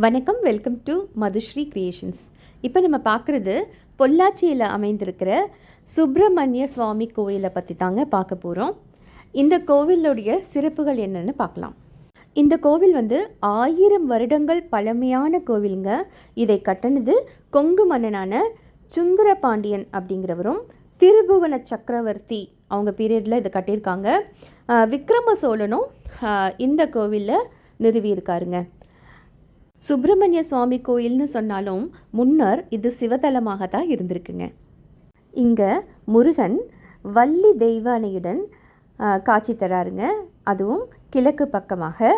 வணக்கம் welcome to Madhushree creations. இப்போ நம்ம பார்க்குறது பொள்ளாச்சியில் அமைந்திருக்கிற சுப்பிரமணிய சுவாமி கோயிலை பற்றி தாங்க பார்க்க போகிறோம் இந்த கோவிலுடைய சிறப்புகள் என்னென்னு பார்க்கலாம். இந்த கோவில் வந்து ஆயிரம் வருடங்கள் பழமையான கோவிலுங்க. இதை கட்டினது கொங்கு மன்னனான சுந்தர பாண்டியன் அப்படிங்கிறவரும் திருபுவன சக்கரவர்த்தி அவங்க பீரியடில் இதை கட்டியிருக்காங்க. விக்ரம சோழனும் இந்த கோவிலில் நிறுவியிருக்காருங்க. சுப்பிரமணிய சுவாமி கோயில்னு சொன்னாலும் முன்னர் இது சிவதலமாக தான் இருந்திருக்குங்க. இங்கே முருகன் வள்ளி தெய்வ அணையுடன் காட்சி தராருங்க. அதுவும் கிழக்கு பக்கமாக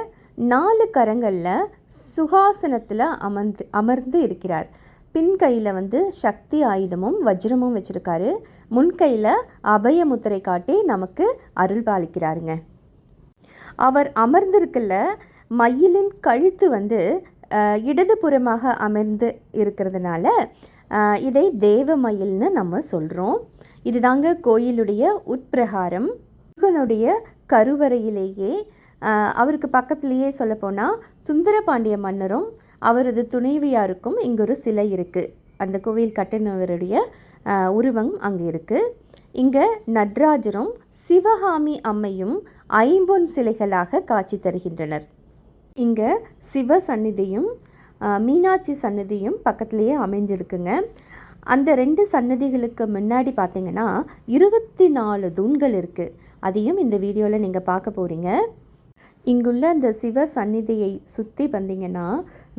நாலு கரங்களில் சுகாசனத்தில் அமர்ந்து அமர்ந்து இருக்கிறார். பின் கையில் வந்து சக்தி ஆயுதமும் வஜ்ரமும் வச்சுருக்காரு. முன் கையில் அபயமுத்திரை காட்டி நமக்கு அருள் பாலிக்கிறாருங்க அவர் அமர்ந்திருக்கல மயிலின் கழுத்து வந்து இடதுபுறமாக அமர்ந்து இருக்கிறதுனால இதை தேவமயில்னு நம்ம சொல்கிறோம் இதுதாங்க கோயிலுடைய உட்பிரகாரம். முருகனுடைய கருவறையிலேயே அவருக்கு பக்கத்திலேயே சொல்லப்போனால் சுந்தரபாண்டிய மன்னரும் அவரது துணைவியாருக்கும் இங்கே ஒரு சிலை இருக்குது அந்த கோவில் கட்டினவருடைய உருவம் அங்கே இருக்குது இங்கே நட்ராஜரும் சிவகாமி அம்மையும் ஐம்பொன் சிலைகளாக காட்சி தருகின்றனர். இங்கே சிவ சந்நிதியும் மீனாட்சி சன்னதியும் பக்கத்துலேயே அமைஞ்சிருக்குங்க. அந்த ரெண்டு சன்னதிகளுக்கு முன்னாடி பார்த்தீங்கன்னா இருபத்தி நாலு தூண்கள் இருக்குது அதையும் இந்த வீடியோவில் நீங்கள் பார்க்க போகிறீங்க இங்குள்ள அந்த சிவ சந்நிதியை சுற்றி வந்தீங்கன்னா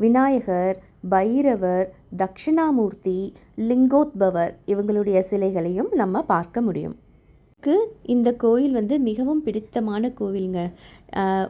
விநாயகர் பைரவர் தட்சிணாமூர்த்தி லிங்கோத்பவர் இவங்களுடைய சிலைகளையும் நம்ம பார்க்க முடியும். எனக்கு இந்த கோயில் வந்து மிகவும் பிடித்தமான கோவிலுங்க.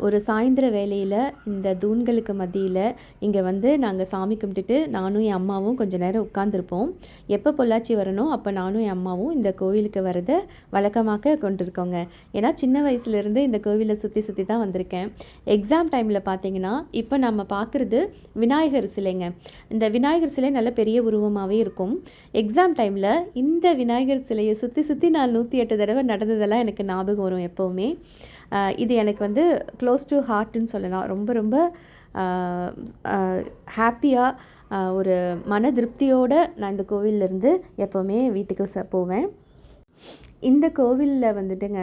ஒரு சாயந்தர வேளையில் இந்த தூண்களுக்கு மத்தியில் இங்கே வந்து நாங்கள் சாமி கும்பிட்டுட்டு நானும் என் அம்மாவும் கொஞ்சம் நேரம் உட்காந்துருப்போம் எப்போ பொள்ளாச்சி வரணும் அப்போ நானும் என் அம்மாவும் இந்த கோவிலுக்கு வரதை வழக்கமாக கொண்டிருக்கோங்க. ஏன்னா சின்ன வயசுலேருந்து இந்த கோவிலை சுற்றி சுற்றி தான் வந்திருக்கேன். எக்ஸாம் டைமில் பார்த்தீங்கன்னா இப்போ நம்ம பார்க்குறது விநாயகர் சிலைங்க. இந்த விநாயகர் சிலை நல்ல பெரிய உருவமாகவே இருக்கும். எக்ஸாம் டைமில் இந்த விநாயகர் சிலையை சுற்றி சுற்றி நான் நூற்றி எட்டு தடவை நடந்ததெல்லாம் எனக்கு ஞாபகம் வரும் எப்போவுமே. இது எனக்கு வந்து க்ளோஸ் டு ஹார்ட்னு சொல்லலாம். ரொம்ப ரொம்ப ஹாப்பியாக ஒரு மன திருப்தியோடு நான் இந்த கோவிலிருந்து எப்போவுமே வீட்டுக்கு ச போவேன். இந்த கோவிலில் வந்துட்டுங்க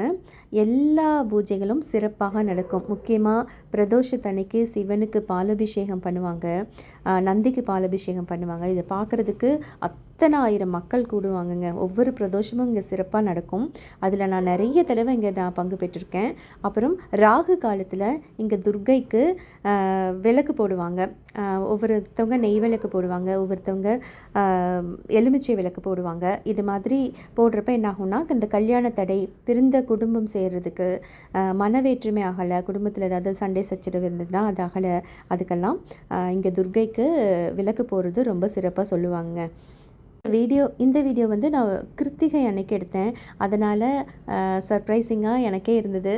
எல்லா பூஜைகளும் சிறப்பாக நடக்கும். முக்கியமாக பிரதோஷத்தன்னைக்கு சிவனுக்கு பாலபிஷேகம் பண்ணுவாங்க. நந்திக்கு பாலபிஷேகம் பண்ணுவாங்க. இதை பார்க்குறதுக்கு அத்தனை ஆயிரம் மக்கள் கூடுவாங்கங்க. ஒவ்வொரு பிரதோஷமும் இங்கே சிறப்பாக நடக்கும். அதில் நான் நிறைய தடவை இங்கே நான் பங்கு பெற்றிருக்கேன். அப்புறம் ராகு காலத்தில் இங்கே துர்க்கைக்கு விளக்கு போடுவாங்க. ஒவ்வொருத்தவங்க நெய் விளக்கு போடுவாங்க. ஒவ்வொருத்தவங்க எலுமிச்சை விளக்கு போடுவாங்க. இது மாதிரி போடுறப்ப என்ன ஆகும்னா இந்த கல்யாண தடை திருந்த குடும்பம் சேர்றதுக்கு மனவேற்றுமை ஆகலை. குடும்பத்தில் ஏதாவது சண்டை சச்சரவு இருந்ததுன்னா அது அகலை. அதுக்கெல்லாம் இங்கே துர்க்கைக்கு விளக்கு போடுறது ரொம்ப சிறப்பாக சொல்லுவாங்க வீடியோ இந்த வீடியோ வந்து நான் கிருத்திகை அன்னைக்கு எடுத்தேன். அதனால் சர்ப்ரைசிங்காக எனக்கே இருந்தது.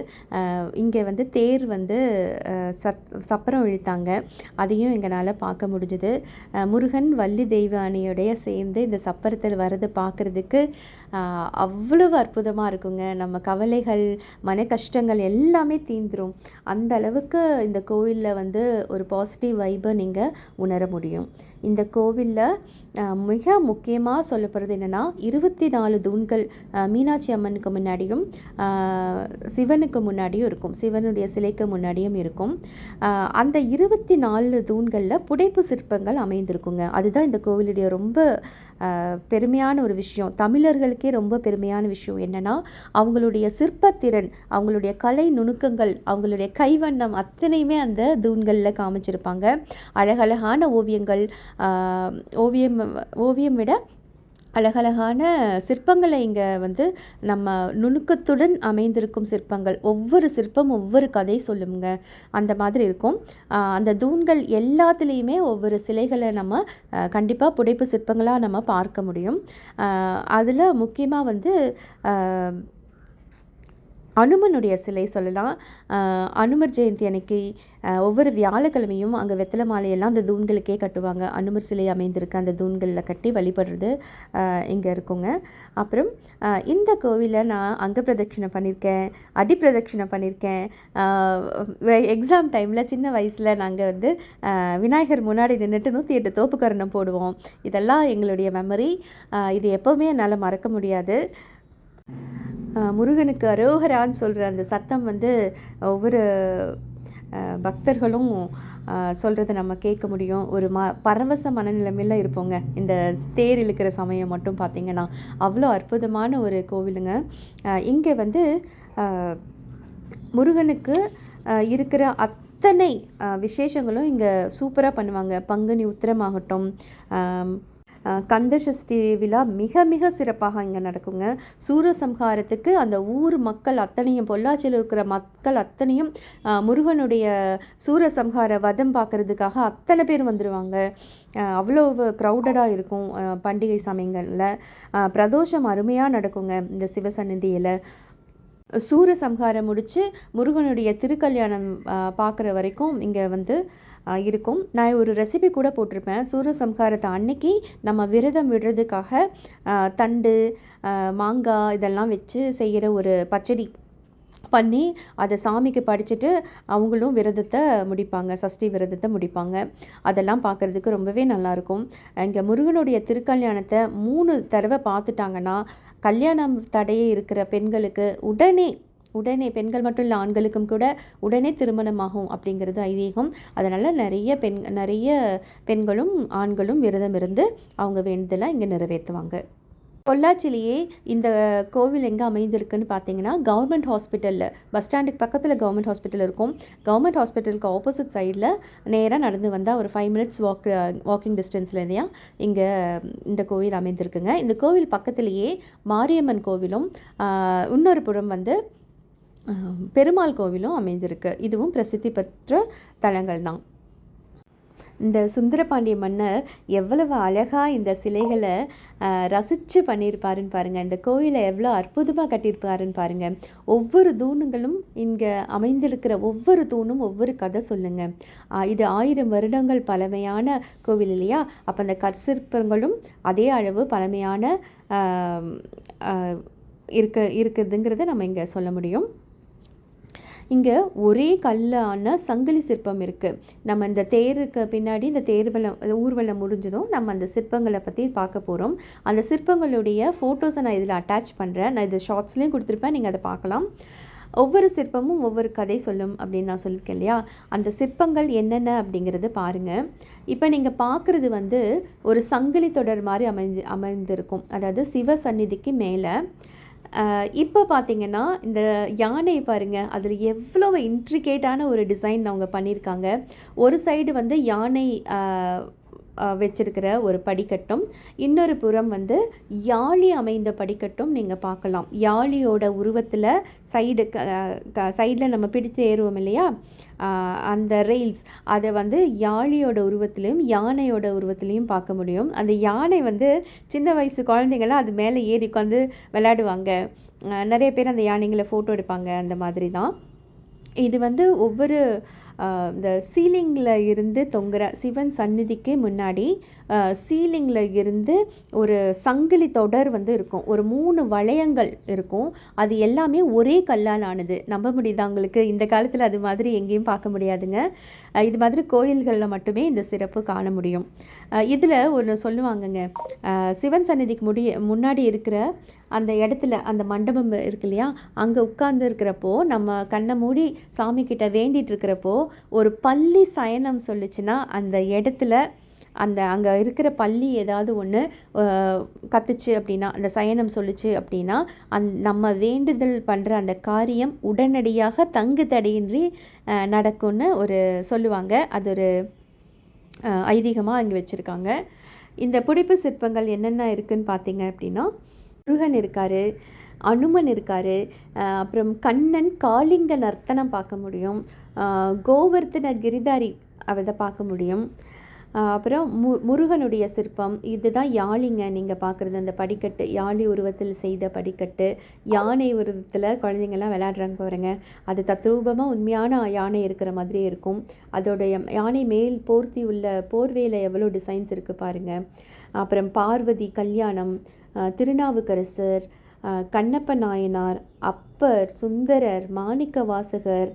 இங்கே வந்து தேர் வந்து சப் சப்பரம் இழுத்தாங்க. அதையும் எங்களால் பார்க்க முடிஞ்சுது. முருகன் வள்ளி தெய்வானியோடைய சேர்ந்து இந்த சப்பரத்தில் வரது பார்க்குறதுக்கு அவ்வளவு அற்புதமாக இருக்குங்க. நம்ம கவலைகள் மன கஷ்டங்கள் எல்லாமே தீந்துரும். அந்த அளவுக்கு இந்த கோவிலில் வந்து ஒரு பாசிட்டிவ் வைபை நீங்கள் உணர முடியும். இந்த கோவிலில் மிக முக்கியமாக சொல்லப்படுறது என்னென்னா இருபத்தி நாலு தூண்கள் மீனாட்சி அம்மனுக்கு முன்னாடியும் சிவனுக்கு முன்னாடியும் இருக்கும். சிவனுடைய சிலைக்கு முன்னாடியும் இருக்கும். அந்த இருபத்தி நாலு தூண்களில் புடைப்பு சிற்பங்கள் அமைந்திருக்குங்க. அதுதான் இந்த கோவிலுடைய ரொம்ப பெருமையான ஒரு விஷயம். தமிழர்களுக்கே ரொம்ப பெருமையான விஷயம் என்னென்னா அவங்களுடைய சிற்பத்திறன் அவங்களுடைய கலை நுணுக்கங்கள் அவங்களுடைய கைவண்ணம் அத்தனையுமே அந்த தூண்களில் காமிச்சிருப்பாங்க. அழகழகான ஓவியங்கள் ஓவியம் ஓவியம் விட அழகழகான சிற்பங்களை இங்கே வந்து நம்ம நுணுக்கத்துடன் அமைந்திருக்கும் சிற்பங்கள். ஒவ்வொரு சிற்பம் ஒவ்வொரு கதை சொல்லுங்க. அந்த மாதிரி இருக்கும். அந்த தூண்கள் எல்லாத்துலேயுமே ஒவ்வொரு சிலைகளை நம்ம கண்டிப்பாக புடைப்பு சிற்பங்களாக நம்ம பார்க்க முடியும். அதில் முக்கியமாக வந்து அனுமனுடைய சிலை சொல்லலாம். அனுமர் ஜெயந்தி அன்னைக்கு ஒவ்வொரு வியாழக்கிழமையும் அங்கே வெத்தலை மாலையெல்லாம் அந்த தூண்களுக்கே கட்டுவாங்க. அனுமர் சிலை அமைந்திருக்க அந்த தூண்களில் கட்டி வழிபடுறது இங்கே இருக்குங்க. அப்புறம் இந்த கோவிலில் நான் அங்க பிரதட்சணை பண்ணியிருக்கேன் அடி பிரதட்சணை பண்ணியிருக்கேன் எக்ஸாம் டைமில் சின்ன வயசில் நாங்கள் வந்து விநாயகர் முன்னாடி நின்றுட்டு நூற்றி எட்டு தோப்புக்கரணம் போடுவோம். இதெல்லாம் எங்களுடைய மெமரி இது எப்போவுமே என்னால் மறக்க முடியாது. முருகனுக்கு அரோகரான்னு சொல்கிற அந்த சத்தம் வந்து ஒவ்வொரு பக்தர்களும் சொல்கிறத நம்ம கேட்க முடியும். ஒரு ம பரவச மனநிலைமையில் இருப்போங்க. இந்த தேர் இழுக்கிற சமயம் மட்டும் பார்த்திங்கன்னா அவ்வளோ அற்புதமான ஒரு கோவிலுங்க. இங்கே வந்து முருகனுக்கு இருக்கிற அத்தனை விசேஷங்களும் இங்கே சூப்பராக பண்ணுவாங்க. பங்குனி உத்திரமாகட்டும் கந்தசஷ்டி கந்த விழா மிக மிக சிறப்பாக இங்கே நடக்குங்க. சூரசம்ஹாரத்துக்கு அந்த ஊர் மக்கள் அத்தனையும் பொள்ளாச்சியில் இருக்கிற மக்கள் அத்தனையும் முருகனுடைய சூரசம்ஹார வதம் பார்க்குறதுக்காக அத்தனை பேர் வந்துடுவாங்க அவ்வளோ க்ரௌடடாக இருக்கும் பண்டிகை சமயங்களில். பிரதோஷம் அருமையாக நடக்குங்க இந்த சிவசன்னதியில் சூரசம்ஹாரம் முடித்து முருகனுடைய திருக்கல்யாணம் பார்க்குற வரைக்கும் இங்கே வந்து இருக்கும். நான் ஒரு ரெசிபி கூட போட்டிருப்பேன். சூரசம்ஹாரத்தை அன்னைக்கு நம்ம விரதம் விடுறதுக்காக தண்டு மாங்காய் இதெல்லாம் வச்சு செய்கிற ஒரு பச்சடி பண்ணி அதை சாமிக்கு படிச்சுட்டு அவங்களும் விரதத்தை முடிப்பாங்க. சஷ்டி விரதத்தை முடிப்பாங்க. அதெல்லாம் பார்க்குறதுக்கு ரொம்பவே நல்லாயிருக்கும் இங்கே முருகனுடைய திருக்கல்யாணத்தை மூணு தடவை பார்த்துட்டாங்கன்னா கல்யாணம் தடையே இருக்கிற பெண்களுக்கு உடனே உடனே பெண்கள் மட்டும் இல்லை ஆண்களுக்கும் கூட உடனே திருமணமாகும் அப்படிங்கிறது ஐதீகம். அதனால் நிறைய பெண் நிறைய பெண்களும் ஆண்களும் விரதம் இருந்து அவங்க வேண்டுதலாக இங்கே நிறைவேற்றுவாங்க. பொள்ளாச்சிலேயே இந்த கோவில் எங்கே அமைந்திருக்குன்னு பார்த்தீங்கன்னா கவர்மெண்ட் ஹாஸ்பிட்டலில் பஸ் ஸ்டாண்டுக்கு பக்கத்தில் கவர்மெண்ட் ஹாஸ்பிட்டல் இருக்கும். கவர்மெண்ட் ஹாஸ்பிட்டலுக்கு ஆப்போசிட் சைடில் நேராக நடந்து வந்தால் ஒரு ஃபைவ் மினிட்ஸ் வாக் வாக்கிங் டிஸ்டன்ஸில் இங்கே இந்த கோவில் அமைந்திருக்குங்க. இந்த கோவில் பக்கத்திலேயே மாரியம்மன் கோவிலும் இன்னொரு புறம் வந்து பெருமாள் கோவிலும் அமைந்திருக்கு. இதுவும் பிரசித்தி பெற்ற தலங்கள் தான் இந்த சுந்தரபாண்டிய மன்னர் எவ்வளவு அழகாக இந்த சிலைகளை ரசித்து பண்ணியிருப்பாருன்னு பாருங்கள் இந்த கோயிலை எவ்வளோ அற்புதமாக கட்டியிருப்பாருன்னு பாருங்கள் ஒவ்வொரு தூணுங்களும் இங்கே அமைந்திருக்கிற ஒவ்வொரு தூணும் ஒவ்வொரு கதை சொல்லுங்கள் இது ஆயிரம் வருடங்கள் பழமையான கோவில் இல்லையா? அப்போ அந்த கற்சிற்பங்களும் அதே அளவு பழமையான இருக்க இருக்குதுங்கிறத நம்ம இங்கே சொல்ல முடியும். இங்கே ஒரே கல்லான சங்கிலி சிற்பம் இருக்குது நம்ம இந்த தேருக்கு பின்னாடி இந்த தேர்வலம் ஊர்வலம் முடிஞ்சதும் நம்ம அந்த சிற்பங்களை பற்றி பார்க்க போகிறோம் அந்த சிற்பங்களுடைய ஃபோட்டோஸை நான் இதில் அட்டாச் பண்ணுறேன் நான் இது ஷார்ட்ஸ்லேயும் கொடுத்துருப்பேன். நீங்கள் அதை பார்க்கலாம். ஒவ்வொரு சிற்பமும் ஒவ்வொரு கதை சொல்லும் அப்படின்னு நான் சொல்லியிருக்கேன் இல்லையா? அந்த சிற்பங்கள் என்னென்ன அப்படிங்கிறது பாருங்கள் இப்போ நீங்கள் பார்க்குறது வந்து ஒரு சங்கிலி தொடர் மாதிரி அமைந்து அமைந்திருக்கும். அதாவது சிவ சந்நிதிக்கு மேலே இப்போ பார்த்தீங்கன்னா இந்த யானை பாருங்கள் அதில் எவ்வளோ இன்ட்ரிகேட்டான ஒரு டிசைன் அவங்க பண்ணியிருக்காங்க ஒரு சைடு வந்து யானை வச்சிருக்கிற ஒரு படிக்கட்டும். இன்னொரு புறம் வந்து யாழி அமைந்த படிக்கட்டும் நீங்கள் பார்க்கலாம். யாழியோட உருவத்தில் சைடு சைடில் நம்ம பிடித்து ஏறுவோம் இல்லையா? அந்த ரெயில்ஸ் அதை வந்து யாழியோட உருவத்திலையும் யானையோட உருவத்திலையும் பார்க்க முடியும். அந்த யானை வந்து சின்ன வயசு குழந்தைங்கள்லாம் அது மேலே ஏறி உட்காந்து விளையாடுவாங்க. நிறைய பேர் அந்த யானைங்களை ஃபோட்டோ எடுப்பாங்க அந்த மாதிரி தான். இது வந்து ஒவ்வொரு இந்த சீலிங்கில் இருந்து தொங்குற சிவன் சந்நிதிக்கு முன்னாடி சீலிங்கில் இருந்து ஒரு சங்கிலி தொடர் வந்து இருக்கும். ஒரு மூணு வளையங்கள் இருக்கும். அது எல்லாமே ஒரே கல்லால் ஆனது நம்ப முடியுதா உங்களுக்கு? இந்த காலத்தில் அது மாதிரி எங்கேயும் பார்க்க முடியாதுங்க. இது மாதிரி கோயில்களில் மட்டுமே இந்த சிறப்பு காண முடியும். இதில் ஒன்று சொல்லுவாங்கங்க. சிவன் சந்நிதிக்கு முடிய முன்னாடி இருக்கிற அந்த இடத்துல அந்த மண்டபம் இருக்கு இல்லையா? அங்கே உட்கார்ந்து இருக்கிறப்போ நம்ம கண்ணை மூடி சாமி கிட்ட வேண்டிகிட்டு இருக்கிறப்போ ஒரு பள்ளி சயனம் சொல்லுச்சுன்னா அந்த இடத்துல அந்த அங்கே இருக்கிற பள்ளி ஏதாவது ஒன்று கத்துச்சு அப்படின்னா அந்த சயனம் சொல்லுச்சு அப்படின்னா அந் நம்ம வேண்டுதல் பண்ணுற அந்த காரியம் உடனடியாக தங்கு தடையின்றி நடக்கும்னு ஒரு சொல்லுவாங்க. அது ஒரு ஐதீகமாக அங்கே வச்சுருக்காங்க. இந்த புடிப்பு சிற்பங்கள் என்னென்ன இருக்குன்னு பார்த்தீங்க அப்படின்னா முருகன் இருக்கார் அனுமன் இருக்கார் அப்புறம் கண்ணன் காளிங்க நர்த்தனம் பார்க்க முடியும் கோவர்த்தன கிரிதாரி அதை பார்க்க முடியும். அப்புறம் மு முருகனுடைய சிற்பம் இதுதான் யாழிங்க. நீங்கள் பார்க்குறது அந்த படிக்கட்டு. யாழி உருவத்தில் செய்த படிக்கட்டு. யானை உருவத்தில் குழந்தைங்கள்லாம் விளையாடுறாங்க பாருங்க. அது தத்ரூபமாக உண்மையான யானை இருக்கிற மாதிரி இருக்கும். அதோடைய யானை மேல் போர்த்தி உள்ள போர்வேல எவ்வளோ டிசைன்ஸ் இருக்குது பாருங்கள் அப்புறம் பார்வதி கல்யாணம் திருநாவுக்கரசர் கண்ணப்ப நாயனார் அப்பர் சுந்தரர் மாணிக்க வாசகர்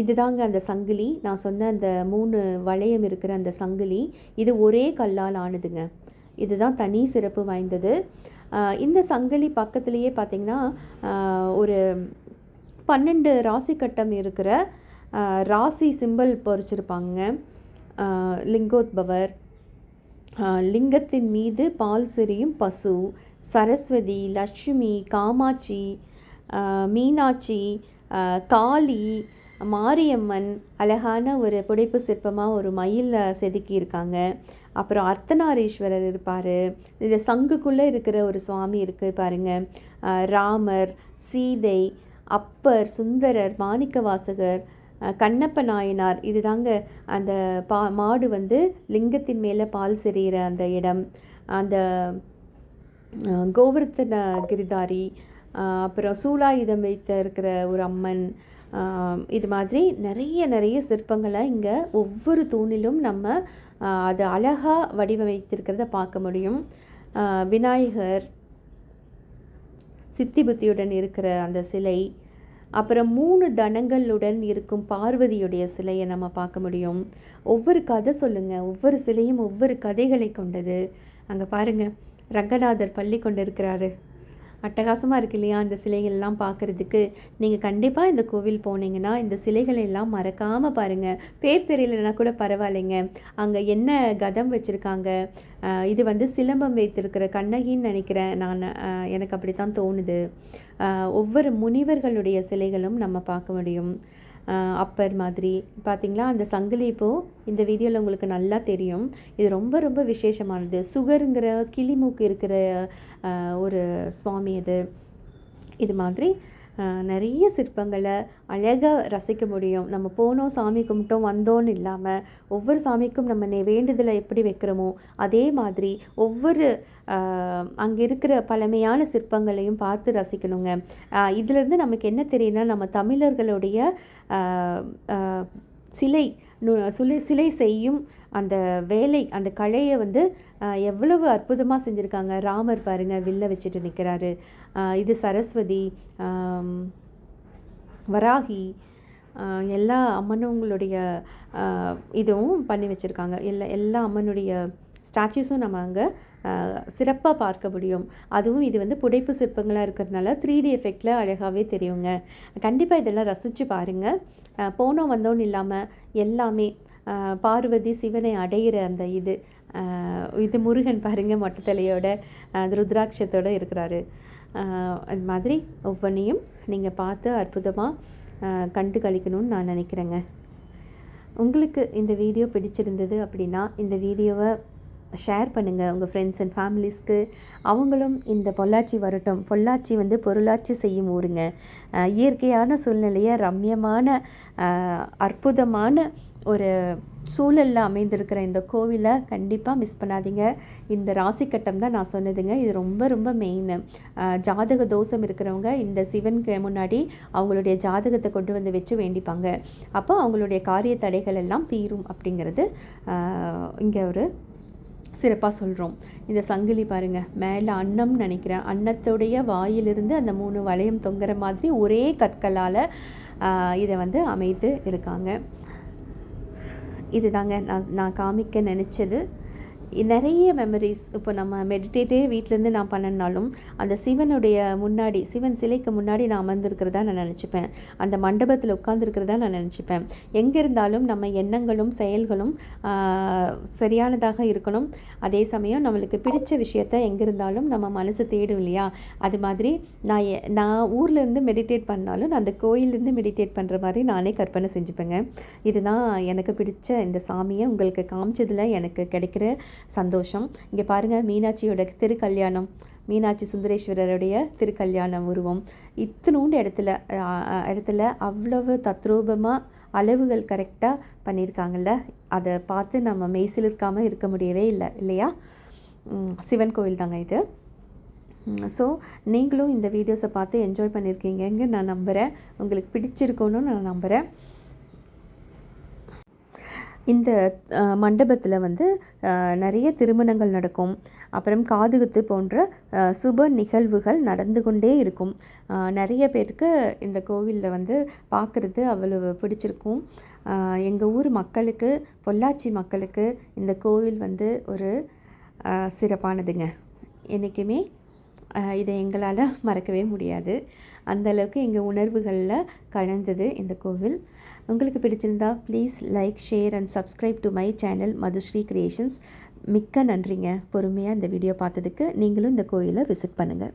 இதுதாங்க அந்த சங்கிலி. நான் சொன்ன அந்த மூணு வளையம் இருக்கிற அந்த சங்கிலி இது ஒரே கல்லால் ஆனதுங்க. இதுதான் தனி சிறப்பு வாய்ந்தது. இந்த சங்கிலி பக்கத்துலேயே பார்த்திங்கன்னா ஒரு பன்னெண்டு ராசி கட்டம் இருக்கிற ராசி சிம்பல் பொறிச்சிருப்பாங்க லிங்கோத்பவர். லிங்கத்தின் மீது பால் சிறியும் பசு சரஸ்வதி லட்சுமி காமாட்சி மீனாட்சி காளி மாரியம்மன் அழகான ஒரு புடைப்பு சிற்பமாக ஒரு மயில் செதுக்கியிருக்காங்க. அப்புறம் அர்த்தநாரீஸ்வரர் இருப்பார். இந்த சங்குக்குள்ளே இருக்கிற ஒரு சுவாமி இருக்குது பாருங்கள் ராமர் சீதை அப்பர் சுந்தரர் மாணிக்கவாசகர் வாசகர் கண்ணப்ப நாயனார். இதுதாங்க அந்த பா மாடு வந்து லிங்கத்தின் மேலே பால் செறிகிற அந்த இடம். அந்த கோவர்த்தன கிரிதாரி அப்புறம் சூலாயுதம் வைத்த இருக்கிற ஒரு அம்மன் இது மாதிரி நிறைய நிறைய சிற்பங்களை இங்கே ஒவ்வொரு தூணிலும் நம்ம அது அழகாக வடிவமைத்திருக்கிறத பார்க்க முடியும். விநாயகர் சித்தி புத்தியுடன் இருக்கிற அந்த சிலை அப்புறம் மூணு தனங்களுடன் இருக்கும் பார்வதியுடைய சிலையை நம்ம பார்க்க முடியும். ஒவ்வொரு கதை சொல்லுங்கள் ஒவ்வொரு சிலையும் ஒவ்வொரு கதைகளை கொண்டது. அங்கே பாருங்க. ரங்கநாதர் பள்ளி கொண்டு இருக்கிறாரு அட்டகாசமாக இருக்கு இல்லையா? இந்த சிலைகள்லாம் பார்க்குறதுக்கு. நீங்கள் கண்டிப்பாக இந்த கோவில் போனீங்கன்னா இந்த சிலைகளை எல்லாம் மறக்காமல் பாருங்கள் பேர் தெரியலனா கூட பரவாயில்லைங்க. அங்கே என்ன கதம் வச்சுருக்காங்க? இது வந்து சிலம்பம் வைத்திருக்கிற கண்ணகின்னு நினைக்கிறேன். நான் எனக்கு அப்படி தான் தோணுது ஒவ்வொரு முனிவர்களுடைய சிலைகளும் நம்ம பார்க்க முடியும். அப்பர் மாதிரி. பார்த்தீங்களா அந்த சங்கிலி இப்போது இந்த வீடியோவில் உங்களுக்கு நல்லா தெரியும். இது ரொம்ப ரொம்ப விசேஷமானது. சுகருங்கிற கிளிமூக்கு இருக்கிற ஒரு சுவாமி இது. இது மாதிரி நிறைய சிற்பங்களை அழகாக ரசிக்க முடியும். நம்ம போனோம் சாமி கும்பிட்டோம் வந்தோன்னு இல்லாமல் ஒவ்வொரு சாமிக்கும் நம்ம வேண்டுதலை எப்படி வைக்கிறோமோ அதே மாதிரி ஒவ்வொரு அங்கே இருக்கிற பழமையான சிற்பங்களையும் பார்த்து ரசிக்கணுங்க. இதிலிருந்து நமக்கு என்ன தெரியும்னா நம்ம தமிழர்களுடைய சிலை சிலை சிலை செய்யும் அந்த வேலை அந்த கலையை வந்து எவ்வளவு அற்புதமாக செஞ்சுருக்காங்க. ராமர் பாருங்கள் வில்ல வச்சுட்டு நிற்கிறாரு இது சரஸ்வதி வராகி எல்லா அம்மனுங்களுடைய இதுவும் பண்ணி வச்சுருக்காங்க. எல்லா எல்லா அம்மனுடைய ஸ்டாச்சுஸும் நம்ம அங்கே சிறப்பாக பார்க்க முடியும். அதுவும் இது வந்து புடைப்பு சிற்பங்களாக இருக்கிறதுனால த்ரீ டி எஃபெக்டில் அழகாகவே தெரியுங்க. கண்டிப்பாக இதெல்லாம் ரசித்து பாருங்கள் போனோம் வந்தோன்னு இல்லாமல் எல்லாமே பார்வதி சிவனை அடையிற அந்த இது இது முருகன் பாருங்கள் மொட்டத்தலையோட ருத்ராட்சத்தோடு ருத்ராட்சத்தோட இருக்கிறாரு. அது மாதிரி ஒவ்வொன்றையும் நீங்கள் பார்த்து அற்புதமாக கண்டு கழிக்கணும்னு நான் நினைக்கிறேங்க. உங்களுக்கு இந்த வீடியோ பிடிச்சிருந்தது அப்படின்னா இந்த வீடியோவை ஷேர் பண்ணுங்கள் உங்கள் ஃப்ரெண்ட்ஸ் அண்ட் ஃபேமிலிஸ்க்கு அவங்களும் இந்த பொள்ளாச்சி வரட்டும். பொள்ளாச்சி வந்து பொருளாட்சி செய்யும் ஊருங்க. இயற்கையான சூழ்நிலையை ரம்யமான அற்புதமான ஒரு சூழலில் அமைந்திருக்கிற இந்த கோவிலை கண்டிப்பாக மிஸ் பண்ணாதீங்க. இந்த ராசிக்கட்டம் தான் நான் சொன்னதுங்க. இது ரொம்ப ரொம்ப மெயின் ஜாதக தோஷம் இருக்கிறவங்க இந்த சிவனுக்கு முன்னாடி அவங்களுடைய ஜாதகத்தை கொண்டு வந்து வச்சு வேண்டிப்பாங்க. அப்போ அவங்களுடைய காரிய தடைகள் எல்லாம் தீரும் அப்படிங்கிறது இங்கே ஒரு சிறப்பாக சொல்கிறோம் இந்த சங்கிலி பாருங்க மேலே அன்னம் நினைக்கிறேன் அன்னத்துடைய வாயிலிருந்து அந்த மூணு வளையம் தொங்குற மாதிரி ஒரே கற்களால் இதை வந்து அமைத்து இருக்காங்க. இதுதாங்க நான் நான் காமிக்க நினச்சது. நிறைய மெமரிஸ் இப்போ நம்ம மெடிடேட்டே வீட்டிலேருந்து நான் பண்ணனாலும் அந்த சிவனுடைய முன்னாடி சிவன் சிலைக்கு முன்னாடி நான் அமர்ந்திருக்கிறதா நான் நினச்சிப்பேன். அந்த மண்டபத்தில் உட்காந்துருக்கிறதா நான் நினச்சிப்பேன். எங்கே இருந்தாலும் நம்ம எண்ணங்களும் செயல்களும் சரியானதாக இருக்கணும். அதே சமயம் நம்மளுக்கு பிடிச்ச விஷயத்த எங்கே இருந்தாலும் நம்ம மனசு தேடும் இல்லையா? அது மாதிரி நான் எ- நான் ஊர்லேருந்து மெடிடேட் பண்ணாலும் நான் அந்த கோயிலேருந்து மெடிடேட் பண்ணுற மாதிரி நானே கற்பனை செஞ்சுப்பேங்க. இதுதான் எனக்கு பிடிச்ச இந்த சாமியை உங்களுக்கு காமிச்சதில் எனக்கு கிடைக்கிற சந்தோஷம். இங்கே பாருங்கள் மீனாட்சியோட திருக்கல்யாணம். மீனாட்சி சுந்தரேஸ்வரருடைய திருக்கல்யாணம் உருவம். இத்தினூண்டு இடத்துல இடத்துல அவ்வளவு தத்ரூபமாக அளவுகள் கரெக்டாக பண்ணியிருக்காங்கல்ல. அதை பார்த்து நம்ம மெய்சிலிருக்காமல் இருக்க முடியவே இல்லை இல்லையா? சிவன் கோவில் தாங்க இது. ஸோ நீங்களும் இந்த வீடியோஸை பார்த்து என்ஜாய் பண்ணியிருக்கீங்கன்னு நான் நம்புகிறேன் உங்களுக்கு பிடிச்சிருக்கணும்னு நான் நம்புகிறேன் இந்த மண்டபத்தில் வந்து நிறைய திருமணங்கள் நடக்கும். அப்புறம் காதுகுத்து போன்ற சுப நிகழ்வுகள் நடந்து கொண்டே இருக்கும். நிறைய பேருக்கு இந்த கோவிலில் வந்து பார்க்குறது அவ்வளவு பிடிச்சிருக்கும். எங்கள் ஊர் மக்களுக்கு பொள்ளாச்சி மக்களுக்கு இந்த கோவில் வந்து ஒரு சிறப்பானதுங்க. என்றைக்குமே இதை எங்களால் மறக்கவே முடியாது. அந்த அளவுக்கு எங்கள் உணர்வுகளில் கலந்தது இந்த கோவில். உங்களுக்கு பிடிச்சிருந்தா please like share and subscribe to my channel Madhushree creations மிக்க நன்றிங்க. பொறுமையாக இந்த வீடியோ பார்த்ததுக்கு நீங்களும் இந்த கோயிலை விசிட் பண்ணுங்கள்